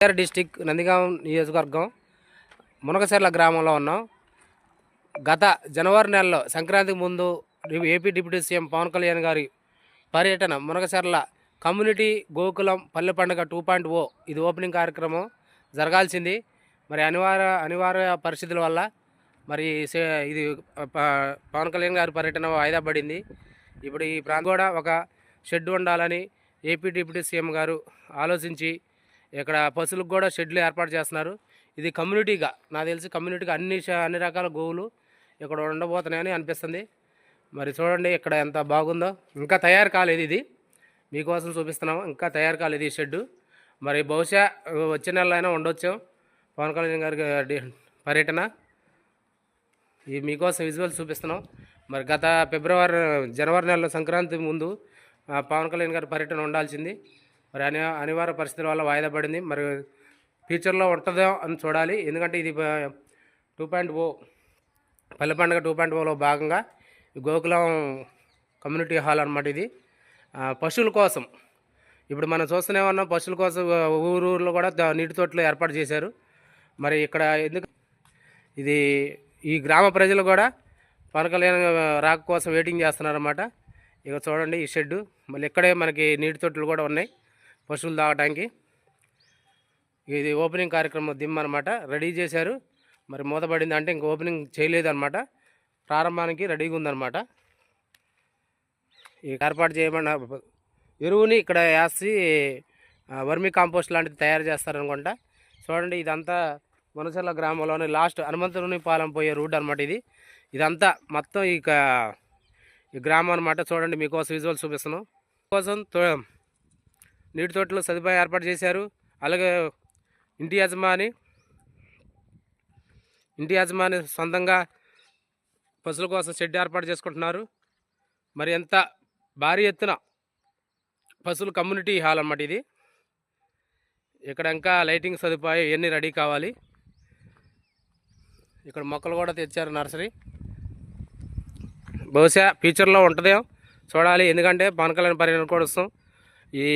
KR district Nandigam నియోజకవర్గం మునగసర్ల గ్రామంలో ఉన్నాం. గత జనవరి నెలలో సంక్రాంతికి ముందు AP deputy CM Pawan Kalyan గారి పర్యటన మునగసర్ల కమ్యూనిటీ గోకులం పల్లె పండుగ టూ పాయింట్ ఓ ఇది ఓపెనింగ్ కార్యక్రమం జరగాల్సింది. మరి అనివార్య అనివార్య పరిస్థితుల వల్ల మరి సే- ఇది ప- పవన్ కళ్యాణ్ గారి పర్యటన వాయిదా పడింది. ఇప్పుడు ఈ ప్రాంతం కూడా ఒక షెడ్ ఉండాలని ఏపీ డిప్యూటీ సీఎం గారు ఆలోచించి ఇక్కడ పశువులకు కూడా షెడ్లు ఏర్పాటు చేస్తున్నారు. ఇది కమ్యూనిటీగా నాకు తెలిసి కమ్యూనిటీగా అన్ని అన్ని రకాల గోవులు ఇక్కడ ఉండబోతున్నాయని అనిపిస్తుంది. మరి చూడండి ఇక్కడ ఎంత బాగుందో. ఇంకా తయారు కాలేదు ఇది. మీకోసం చూపిస్తున్నాం ఇంకా తయారు కాలేదు ఈ షెడ్డు. మరి బహుశా వచ్చే నెలలో అయినా ఉండొచ్చు. పవన్ కళ్యాణ్ గారి పర్యటన. ఈ మీకోసం విజువల్ చూపిస్తున్నాం. మరి గత ఫిబ్రవరి జనవరి నెలలో సంక్రాంతి ముందు పవన్ కళ్యాణ్ గారి పర్యటన ఉండాల్సింది. మరి అని అనివార్య పరిస్థితుల వల్ల వాయిదా పడింది. మరి ఫ్యూచర్లో ఉంటుందో అని చూడాలి. ఎందుకంటే ఇది టూ పాయింట్ ఓ పల్లె పండుగ టూ పాయింట్ ఓలో భాగంగా గోకులం కమ్యూనిటీ హాల్ అనమాట ఇది. పశువుల కోసం. ఇప్పుడు మనం చూస్తూనే ఉన్నాం పశువుల కోసం ఊరు ఊర్లో కూడా నీటి తోటలు ఏర్పాటు చేశారు. మరి ఇక్కడ ఎందుకు ఇది ఈ గ్రామ ప్రజలు కూడా పవన్ రాక కోసం వెయిటింగ్ చేస్తున్నారన్నమాట. ఇక చూడండి ఈ షెడ్డు. మళ్ళీ ఇక్కడే మనకి నీటి తొట్టులు కూడా ఉన్నాయి. పశువులు తాగడానికి ఇది ఓపెనింగ్ కార్యక్రమం దిమ్ అనమాట రెడీ చేశారు. మరి మూతపడింది అంటే ఇంక ఓపెనింగ్ చేయలేదన్నమాట. ప్రారంభానికి రెడీగా ఉందన్నమాట. ఈ ఏర్పాటు చేయమన్న ఎరువుని ఇక్కడ వేసి వర్మీ వర్మి కాంపోస్ట్ లాంటిది తయారు చేస్తారనుకుంటా. చూడండి ఇదంతా మనసర్ల గ్రామంలోని లాస్ట్ హనుమంతుని పాలెం పోయే రూట్ అనమాట ఇది. ఇదంతా మొత్తం ఇక ఈ గ్రామం అనమాట చూడండి మీకోసం విజువల్ చూపిస్తున్నాం. కోసం తో- నీటి తోటలో సదుపాయం ఏర్పాటు చేశారు. అలాగే ఇంటి యజమాని ఇంటి యజమాని సొంతంగా పశువుల కోసం షెడ్ ఏర్పాటు చేసుకుంటున్నారు. మరి ఎంత భారీ ఎత్తున పశువుల కమ్యూనిటీ హాల్ అన్నమాట ఇది. ఇక్కడ ఇంకా లైటింగ్ సదుపాయం ఇవన్నీ రెడీ కావాలి. ఇక్కడ మొక్కలు కూడా తెచ్చారు నర్సరీ. బహుశా ఫ్యూచర్లో ఉంటుందేమో చూడాలి. ఎందుకంటే పవన్ కళ్యాణ్ పర్యటన కూడా వస్తాం. ఈ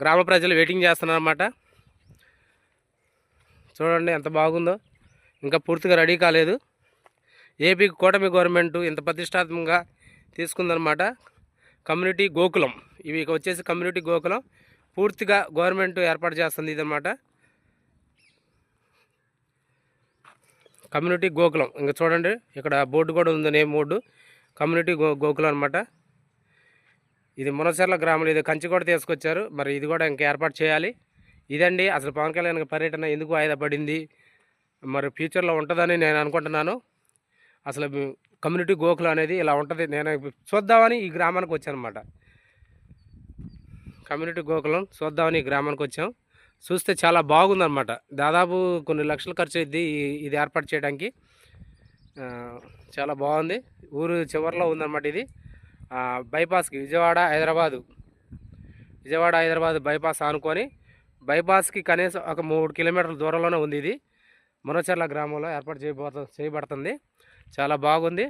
గ్రామ ప్రజలు వెయిటింగ్ చేస్తున్నారన్నమాట. చూడండి ఎంత బాగుందో. ఇంకా పూర్తిగా రెడీ కాలేదు. ఏపీ కూటమి గవర్నమెంట్ ఇంత ప్రతిష్టాత్మకంగా తీసుకుందనమాట కమ్యూనిటీ గోకులం. ఇవి ఇక వచ్చేసి కమ్యూనిటీ గోకులం. పూర్తిగా గవర్నమెంట్ ఏర్పాటు చేస్తుంది ఇదన్నమాట. కమ్యూనిటీ గోకులం. ఇంకా చూడండి ఇక్కడ బోర్డు కూడా ఉంది name board community go Gokulam అనమాట ఇది మునసర్ల గ్రామంలో ఇది కంచి కూడా తీసుకొచ్చారు. మరి ఇది కూడా ఇంకా ఏర్పాటు చేయాలి. ఇదండి అసలు పవన్ కళ్యాణ్ పర్యటన ఎందుకు వాయిదా పడింది? మరి ఫ్యూచర్లో ఉంటుందని నేను అనుకుంటున్నాను. అసలు కమ్యూనిటీ గోకులు అనేది ఇలా ఉంటుంది. నేను చూద్దామని ఈ గ్రామానికి వచ్చానమాట కమ్యూనిటీ గోకులం చూద్దామని ఈ గ్రామానికి వచ్చాం. చూస్తే చాలా బాగుందన్నమాట. దాదాపు కొన్ని లక్షలు ఖర్చు అయింది ఇది ఏర్పాటు చేయడానికి. చాలా బాగుంది. ఊరు చివరిలో ఉందన్నమాట ఇది. బైపాస్కి విజయవాడ హైదరాబాదు. విజయవాడ హైదరాబాద్ బైపాస్ ఆనుకొని బైపాస్కి కనీసం ఒక మూడు కిలోమీటర్ల దూరంలోనే ఉంది ఇది. మునచర్ల గ్రామంలో ఏర్పాటు చేయబోత చేయబడుతుంది. చాలా బాగుంది.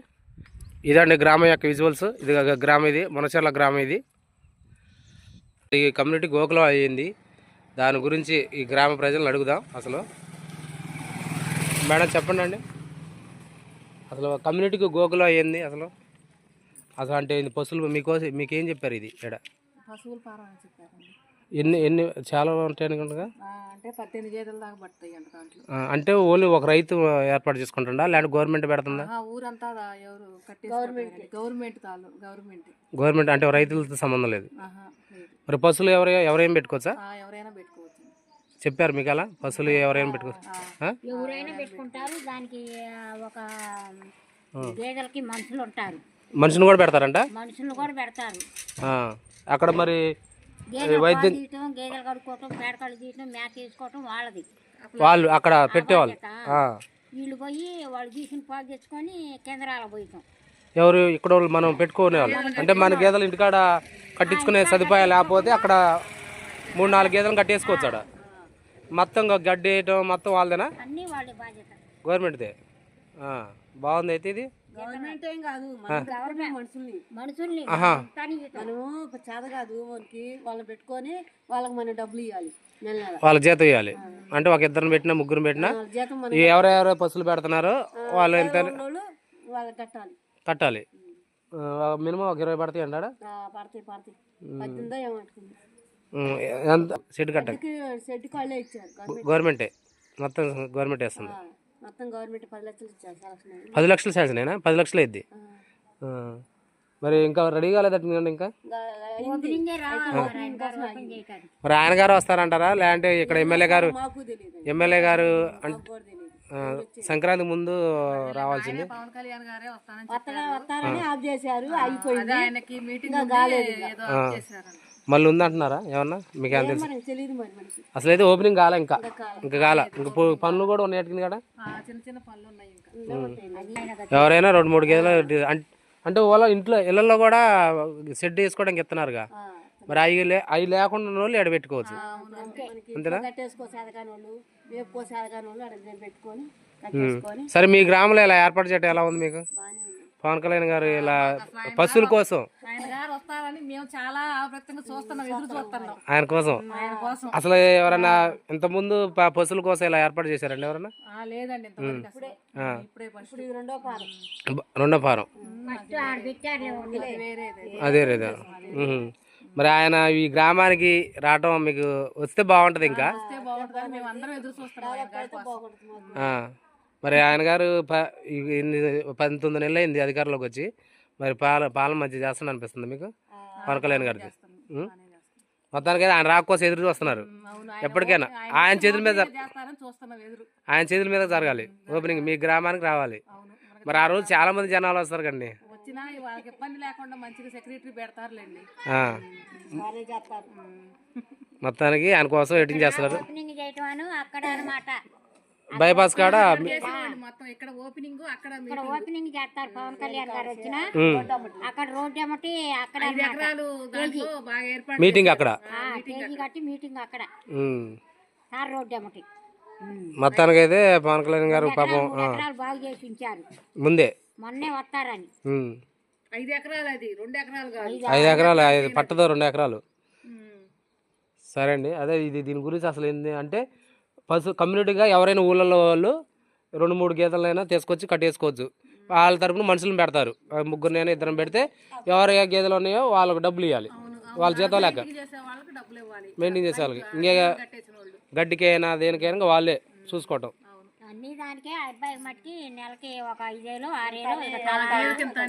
ఇదండి గ్రామం యొక్క విజువల్స్. ఇది గ్రామం ఇది మునచర్ల గ్రామం ఇది. ఈ కమ్యూనిటీ గోకులం అయ్యింది దాని గురించి ఈ గ్రామ ప్రజలను అడుగుదాం అసలు. మేడం చెప్పండి అండి అసలు కమ్యూనిటీకి గోకులం అయ్యింది అసలు. అసలు అంటే ఇది పశువులు మీకోసం మీకేం చెప్పారు ఇది ఇక్కడ పశువుల ఫారం అని చెప్పారండి. ఎన్ని ఎన్ని చాలా ఉంటాయి అనుకుంటా అంటే పద్దెనిమిది గేదెల దాకా పడతాయి అంట దాంట్లో. అంటే ఓన్లీ ఒక రైతు ఏర్పాటు చేసుకుంటుందా లేదంటే గవర్నమెంట్ పెడుతుందా? ఆ, ఊరంతా ఎవరు గవర్నమెంట్ గవర్నమెంట్ తాలు గవర్నమెంట్. గవర్నమెంట్ అంటే రైతులతో సంబంధం లేదు. మరి పశువులు ఎవరు ఎవరేం పెట్టుకోవచ్చా? ఆ, ఎవరైనా పెట్టుకోవచ్చు చెప్పారు మీకు అలా? పశువులు ఎవరైనా పెట్టుకోవచ్చు? ఆ? ఎవరైనా పెట్టుకుంటారు దానికి ఒక గేదెలకి మనుషులు ఉంటారు. మనిషిని కూడా పెడతారంట? మనుషులు కూడా పెడతారు. ఆ. అక్కడ మరి గేదెలు వైద్యం- తీయటం గేదెలు కడుక్కోవటం పేడకలు తీయటం మేత వాళ్ళది. వాళ్ళు అక్కడ పెట్టేవాళ్ళు. ఆ. వీళ్ళు పోయి వాళ్ళు తీసిన పాలు తెచ్చుకొని కేంద్రాలకు ఎవరు ఇక్కడ వాళ్ళు మనం పెట్టుకునే వాళ్ళు అంటే మన గేదెలు ఇంటికాడ కట్టించుకునే సదుపాయం లేకపోతే అక్కడ మూడు నాలుగు గేదెలను కట్టేసుకోవచ్చు అక్కడ మొత్తం ఇంకా గడ్డి వేయటం మొత్తం వాళ్ళదేనా? అన్నీ వాళ్ళ బాధ్యత. గవర్నమెంట్దే. ఆ. బాగుంది అయితే ఇది. గవర్నమెంట్ ఏం కాదు మనం మనుషుల్ని. మనుషుల్ని. మనము చేత కాదు మనకి వాళ్ళని పెట్టుకొని వాళ్ళకి మనం డబ్బులు ఇవ్వాలి వాళ్ళ జీతం ఇవ్వాలి అంటే ఒక ఇద్దరిని పెట్టినా ముగ్గురు పెట్టినా మన ఎవరెవరు పశువులు పెడుతున్నారో వాళ్ళు ఎంత కట్టాలి. కట్టాలి. మినిమం ఒక ఇరవై పడతాయి అంటాడా? ఎంత? షెడ్ కట్టాలి. గవర్నమెంట్. మొత్తం గవర్నమెంట్ వేస్తుంది. మొత్తం గవర్నమెంట్ పది లక్షలు ఇచ్చారు అయ్యి. పది లక్షలు శాంక్షన్ పది లక్షలు అయింది మరి ఇంకా రెడీ కాలేదట ఇంకా? మరి ఆయన గారు వస్తారంటారా? లేదంటే ఇక్కడ ఎమ్మెల్యే గారు మాకు తెలియదు ఎమ్మెల్యే గారు సంక్రాంతి ముందు రావాల్సింది. పవన్ కళ్యాణ్ గారే వస్తానని చేశారు. అయిపోయింది. ఆయనకి మీటింగ్ మళ్ళీ ఉందంటున్నారా ఏమన్నా? మీకు ఏమైనా తెలుసు? అసలు అయితే ఓపెనింగ్ కాలే ఇంకా? ఇంకా కాలే? ఇంకా పనులు కూడా ఉన్నాయి కదా ఆ, చిన్న చిన్న పనులు ఉన్నాయి ఇంకా. అది ఆయన ఎవరైనా రెండు మూడు గేదెలు అంటే వాళ్ళ ఇంట్లో ఇళ్ళల్లో కూడా షెడ్ వేసుకోవడానికి ఇస్తున్నారుగా మరి అవి లే అవి లేకుండా ఉన్న వాళ్ళు ఎడ పెట్టుకోవచ్చు మనకి అంతేనా? సరే మీ గ్రామంలో ఇలా ఏర్పాటు చేయడం ఎలా ఉంది మీకు? పవన్ కళ్యాణ్ గారు ఇలా పశువుల కోసం. ఆయన గారు వస్తారని మేము చాలా ఆప్రత్యంగా చూస్తున్నాం ఎదురు చూస్తున్నాం. ఆయన కోసం. ఆయన కోసం. అసలు ఎవరైనా ఇంతకుముందు ప- పశువుల కోసం ఇలా ఏర్పాటు చేశారండి ఎవరన్నా? రెండో ఫారం. అదే రేదా మరి ఆయన ఈ గ్రామానికి రావటం మీకు వస్తే బాగుంటది ఇంకా? మరి ఆయన గారు ప- పంతొమ్మిది నెలలు అయింది అధికారంలోకి వచ్చి. మరి పాల పాలన మంచి చేస్తాను అనిపిస్తుంది మీకు? పవన్ కళ్యాణ్. మొత్తానికి ఆయన రాక కోసం ఎదురు చూస్తున్నారు. ఎప్పటికైనా. ఆయన చేతుల మీద ఆయన చేతుల మీద జరగాలి. ఓపెనింగ్ మీ గ్రామానికి రావాలి. మరి ఆ రోజు చాలా మంది జనాలు వస్తారు కండి మొత్తానికి ఆయన కోసం ఎడిటింగ్ చేస్తున్నారు. బైపాస్ కాడ? మొత్తం ఇక్కడ ఓపెనింగ్ అక్కడ ఇక్కడ ఓపెనింగ్ చేస్తారు పవన్ కళ్యాణ్ గారు వచ్చిన. అక్కడ ఏమిటి. ఎకరాలు బాగా మీటింగ్ అక్కడ? ఆ, కేజీ కట్టి మీటింగ్ అక్కడ. సార్ ఏమిటి? మొత్తానికి అయితే పవన్ కళ్యాణ్ గారు పాపం మూడు ఆ, ఎకరాలు బాగు చేసి ఉంచారు ముందే? మొన్నే వస్తారని. ఐదు ఎకరాలు అది రెండు ఎకరాలు కాదు. ఐదు ఎకరాలు ఐదు పట్టదో రెండు ఎకరాలు. సరే అండి. అదే ఇది దీని గురించి అసలు ఏంది అంటే పశు కమ్యూనిటీగా ఎవరైనా ఊళ్ళలో వాళ్ళు రెండు మూడు గేదెలైనా తీసుకొచ్చి కట్టేసుకోవచ్చు. వాళ్ళ తరపున మనుషులను పెడతారు. ముగ్గురినైనా ఇద్దరం పెడితే ఎవరు ఏ గేదెలు ఉన్నాయో వాళ్ళకి డబ్బులు ఇవ్వాలి. వాళ్ళ జీతం లేక ఇది చేసే వాళ్ళకి డబ్బులు ఇవ్వాలి. మెయింటైన్ చేసే వాళ్ళకి. ఇంకే గడ్డికైనా దేనికైనా వాళ్ళే చూసుకోవటం. అన్ని దానికే ఆ అబ్బాయి మట్టికి నెలకి ఒక ఐదేళ్ళు ఆరేళ్ళు ఇక చాలా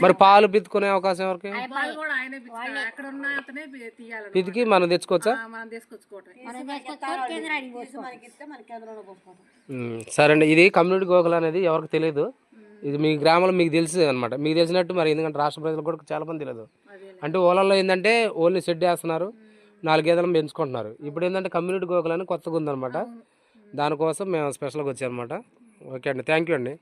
మరి పాలు పిత్తుకునే అవకాశం ఎవరికి? వాళ్ళు కూడా ఆయనే పిచ్చుకోవాలి. ఎక్కడ ఉన్న అతనే పి- తీయాలి పితికి మనం తెచ్చుకోవచ్చా? ఆ, మనం తీసుకొచ్చుకోవటం మనం తీసుకొచ్చుకొని కేంద్రానికి పోసుకోవాలి. మనకి ఇస్తే మనకి కేంద్రంలో పోసుకోవాలి ఉమ్, సరే అండి ఇది కమ్యూనిటీ గోకులు అనేది ఎవరికి తెలియదు ఇది మీ గ్రామంలో మీకు తెలుసు అనమాట మీకు తెలిసినట్టు మరి ఎందుకంటే రాష్ట్ర ప్రజలకు కూడా చాలా మంది తెలియదు అంటే ఓలలో ఏంటంటే ఓన్లీ షెడ్ వేస్తున్నారు నాలుగు గేదెలను పెంచుకుంటున్నారు. ఇప్పుడు ఏంటంటే కమ్యూనిటీ గోకులు అని కొత్తగా ఉందన్నమాట. దానికోసం మేము స్పెషల్గా వచ్చామన్నమాట. ఓకే అండి. థ్యాంక్ యూ అండి.